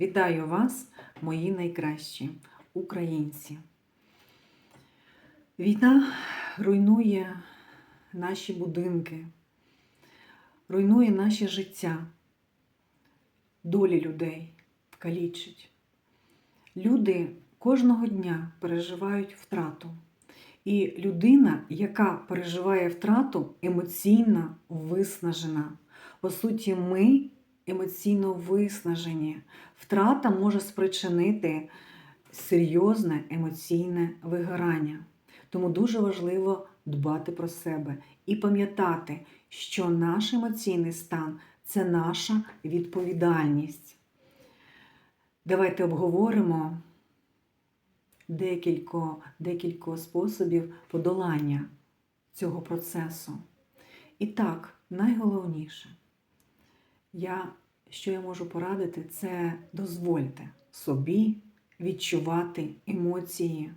Вітаю вас, мої найкращі українці. Війна руйнує наші будинки, руйнує наше життя, долі людей калічить. Люди кожного дня переживають втрату. І людина, яка переживає втрату, емоційно виснажена. По суті, ми емоційно виснажені. Втрата може спричинити серйозне емоційне вигорання. Тому дуже важливо дбати про себе і пам'ятати, що наш емоційний стан це наша відповідальність. Давайте обговоримо декілько, декілька способів подолання цього процесу. І так, найголовніше, я, що я можу порадити, це дозвольте собі відчувати емоції.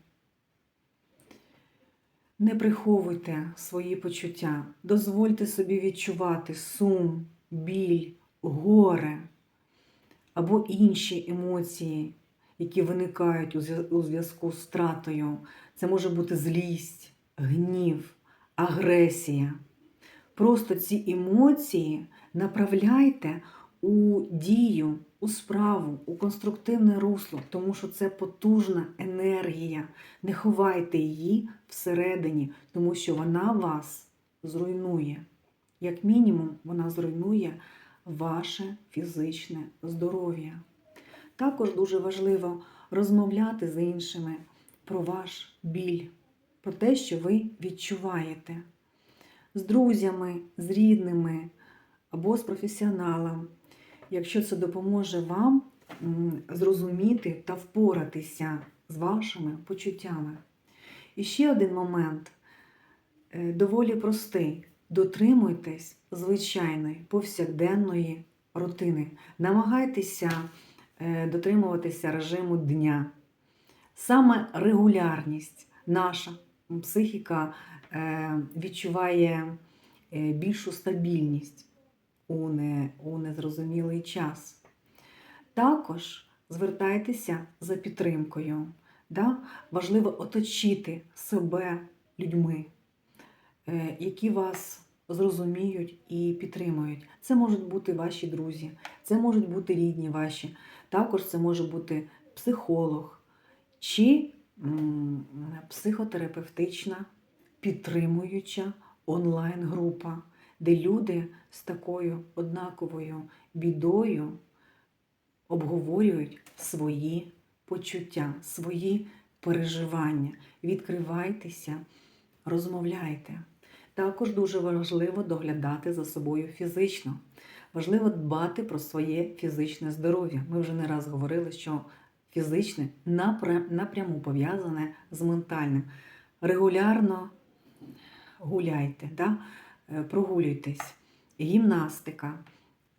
Не приховуйте свої почуття, дозвольте собі відчувати сум, біль, горе або інші емоції, які виникають у зв'язку з втратою. Це може бути злість, гнів, агресія. Просто ці емоції направляйте у дію, у справу, у конструктивне русло, тому що це потужна енергія. Не ховайте її всередині, тому що вона вас зруйнує. Як мінімум, вона зруйнує ваше фізичне здоров'я. Також дуже важливо розмовляти з іншими про ваш біль, про те, що ви відчуваєте з друзями, з рідними або з професіоналом, якщо це допоможе вам зрозуміти та впоратися з вашими почуттями. І ще один момент е, доволі простий. Дотримуйтесь звичайної повсякденної рутини. Намагайтеся е, дотримуватися режиму дня. Саме регулярність наша психіка е, відчуває е, більшу стабільність у, не, у незрозумілий час. Також звертайтеся за підтримкою. Да? Важливо оточити себе людьми, е, які вас зрозуміють і підтримують. Це можуть бути ваші друзі, це можуть бути рідні ваші, також це може бути психолог чи психотерапевтична підтримуюча онлайн-група, де люди з такою однаковою бідою обговорюють свої почуття, свої переживання. Відкривайтеся, розмовляйте. Також дуже важливо доглядати за собою фізично. Важливо дбати про своє фізичне здоров'я. Ми вже не раз говорили, що фізичне напряму пов'язане з ментальним. Регулярно гуляйте, да? е, прогулюйтесь, гімнастика,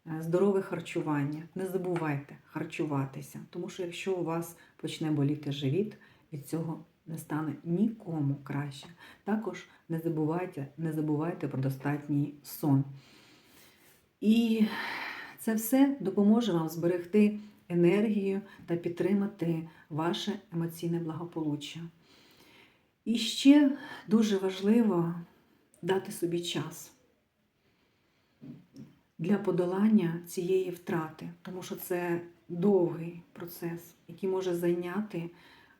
е, здорове харчування. Не забувайте харчуватися, тому що якщо у вас почне боліти живіт, від цього не стане нікому краще. Також не забувайте, не забувайте про достатній сон. І це все допоможе вам зберегти енергію та підтримати ваше емоційне благополуччя. І ще дуже важливо дати собі час для подолання цієї втрати, тому що це довгий процес, який може зайняти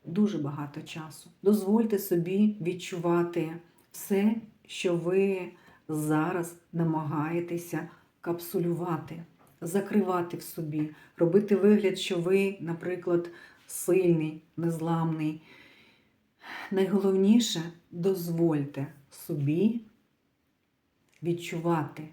дуже багато часу. Дозвольте собі відчувати все, що ви зараз намагаєтеся капсулювати, закривати в собі, робити вигляд, що ви, наприклад, сильний, незламний. Найголовніше дозвольте собі відчувати.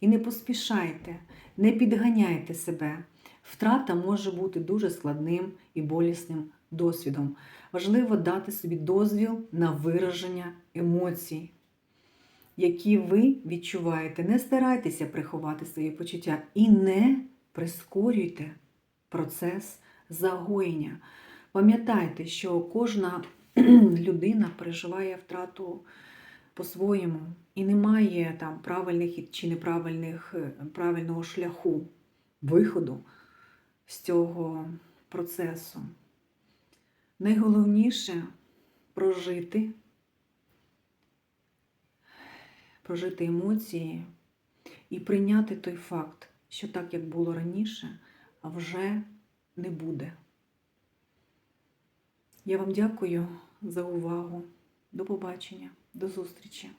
І не поспішайте, не підганяйте себе. Втрата може бути дуже складним і болісним досвідом. Важливо дати собі дозвіл на вираження емоцій, які ви відчуваєте. Не старайтеся приховати свої почуття і не прискорюйте процес загоєння. Пам'ятайте, що кожна людина переживає втрату по-своєму і немає там правильних чи неправильних е, правильного шляху виходу з цього процесу. Найголовніше прожити, прожити емоції і прийняти той факт, що так, як було раніше, вже не буде. Я вам дякую за увагу. До побачення, до зустрічі!